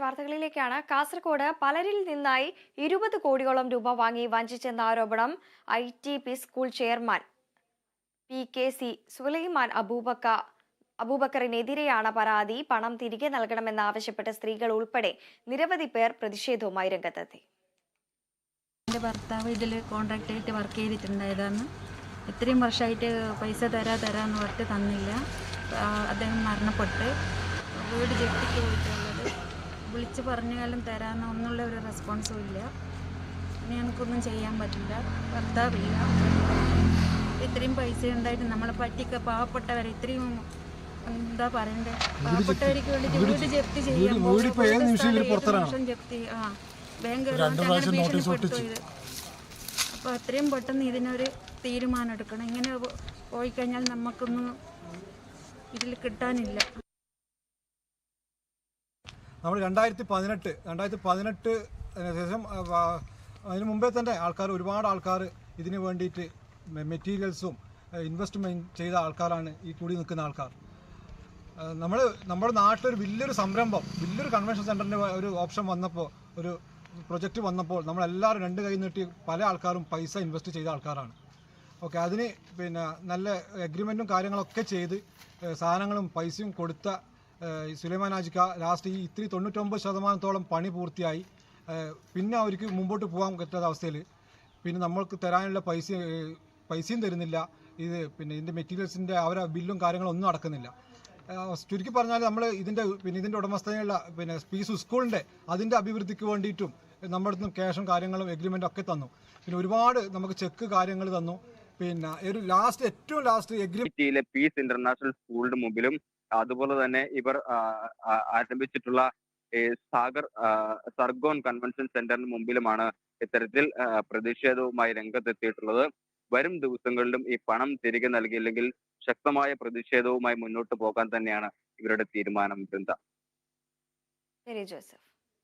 മറ്റു വാർത്തകളിലേക്കാണ്. കാസർഗോഡ് പലരിൽ നിന്നായി ഇരുപത് കോടിയോളം രൂപ വാങ്ങി വഞ്ചിച്ചെന്ന ആരോപണം I T P school chairman P K C Sulaiman അബൂബക്ക അബൂബക്കറിനെതിരെയാണ് പരാതി. പണം തിരികെ നൽകണമെന്നാവശ്യപ്പെട്ട് സ്ത്രീകൾ ഉൾപ്പെടെ നിരവധി പേർ പ്രതിഷേധവുമായി രംഗത്തെത്തി. എന്റെ ഭർത്താവ് ഇതിൽ കോൺട്രാക്റ്റ് ആയിട്ട് വർക്ക് ചെയ്തിട്ടുണ്ടായതാണ് ഇത്രയും വർഷമായിട്ട് പൈസ തരാ തരാന്ന് പറഞ്ഞിട്ട് തന്നില്ല. അദ്ദേഹം മരണപ്പെട്ട്. വീട് ജപ്തിക്ക് പോയിട്ടുള്ളത് വിളിച്ച് പറഞ്ഞാലും തരാമെന്ന് ഒന്നുള്ള ഒരു റെസ്പോൺസും ഇല്ല. ഇനി എനിക്കൊന്നും ചെയ്യാൻ പറ്റില്ല. ഭർത്താവില്ല. ഇത്രയും പൈസ ഉണ്ടായിട്ട് നമ്മളെ പറ്റിക്ക പാവപ്പെട്ടവരെ ഇത്രയും എന്താ പറയണ്ടേ? പാവപ്പെട്ടവർക്ക് വേണ്ടി വീട് ജപ്തി ചെയ്യാൻ അപ്പൊ നിമിഷം. ജപ്തി? ആ ബാങ്ക്. അപ്പോൾ അത്രയും പെട്ടെന്ന് ഇതിനൊരു തീരുമാനം എടുക്കണം. ഇങ്ങനെ പോയി കഴിഞ്ഞാൽ നമുക്കൊന്നും ഇതിൽ കിട്ടാനില്ല. നമ്മൾ രണ്ടായിരത്തി പതിനെട്ട് രണ്ടായിരത്തി പതിനെട്ട് ശേഷം അതിന് മുമ്പേ തന്നെ ആൾക്കാർ ഒരുപാട് ആൾക്കാർ ഇതിന് വേണ്ടിയിട്ട് മെറ്റീരിയൽസും ഇൻവെസ്റ്റ്മെന്റ് ചെയ്ത ആൾക്കാരാണ് ഈ കൂടി നിൽക്കുന്ന ആൾക്കാർ. നമ്മൾ നമ്മുടെ നാട്ടിലൊരു വലിയൊരു സംരംഭം വലിയൊരു കൺവെൻഷൻ സെന്ററിന്റെ ഒരു ഓപ്ഷൻ വന്നപ്പോൾ ഒരു പ്രൊജക്റ്റ് വന്നപ്പോൾ നമ്മളെല്ലാവരും രണ്ട് കൈ നീട്ടി പല ആൾക്കാരും പൈസ ഇൻവെസ്റ്റ് ചെയ്ത ആൾക്കാരാണ്. ഓക്കെ അതിന് പിന്നെ നല്ല എഗ്രിമെന്റും കാര്യങ്ങളൊക്കെ ചെയ്ത് സാധനങ്ങളും പൈസയും കൊടുത്ത സുലൈമാൻ ആജിക്ക ലാസ്റ്റ് ഈ ഇത്തിരി തൊണ്ണൂറ്റൊമ്പത് ശതമാനത്തോളം പണി പൂർത്തിയായി. പിന്നെ അവർക്ക് മുമ്പോട്ട് പോകാൻ പറ്റാത്ത അവസ്ഥയിൽ പിന്നെ നമ്മൾക്ക് തരാനുള്ള പൈസ പൈസയും തരുന്നില്ല. ഇത് പിന്നെ ഇതിന്റെ മെറ്റീരിയൽസിന്റെ അവരെ ബില്ലും കാര്യങ്ങളും ഒന്നും അടക്കുന്നില്ല ചുരുക്കി പറഞ്ഞാൽ നമ്മൾ ഇതിന്റെ പിന്നെ ഇതിന്റെ ഉടമസ്ഥതയുള്ള പിന്നെ പീസ് സ്കൂളിന്റെ അതിന്റെ അഭിവൃദ്ധിക്ക് വേണ്ടിയിട്ടും നമ്മുടെ അടുത്ത് ക്യാഷും കാര്യങ്ങളും എഗ്രിമെന്റും ഒക്കെ തന്നു. പിന്നെ ഒരുപാട് നമുക്ക് ചെക്ക് കാര്യങ്ങൾ തന്നു. പിന്നെ ഒരു ലാസ്റ്റ് ഏറ്റവും ലാസ്റ്റ് എഗ്രി സിറ്റിയിലെ പീസ് ഇന്റർനാഷണൽ സ്കൂളിന് മുമ്പിലും അതുപോലെ തന്നെ ഇവർ ആരംഭിച്ചിട്ടുള്ള സാഗർ സർഗോൺ കൺവെൻഷൻ സെന്ററിന് മുമ്പിലുമാണ് ഇത്തരത്തിൽ പ്രതിഷേധവുമായി രംഗത്തെത്തിയിട്ടുള്ളത്. വരും ദിവസങ്ങളിലും ഈ പണം തിരികെ നൽകിയില്ലെങ്കിൽ ശക്തമായ പ്രതിഷേധവുമായി മുന്നോട്ട് പോകാൻ തന്നെയാണ് ഇവരുടെ തീരുമാനം ബൃന്ദ ശരി ജോസഫ്.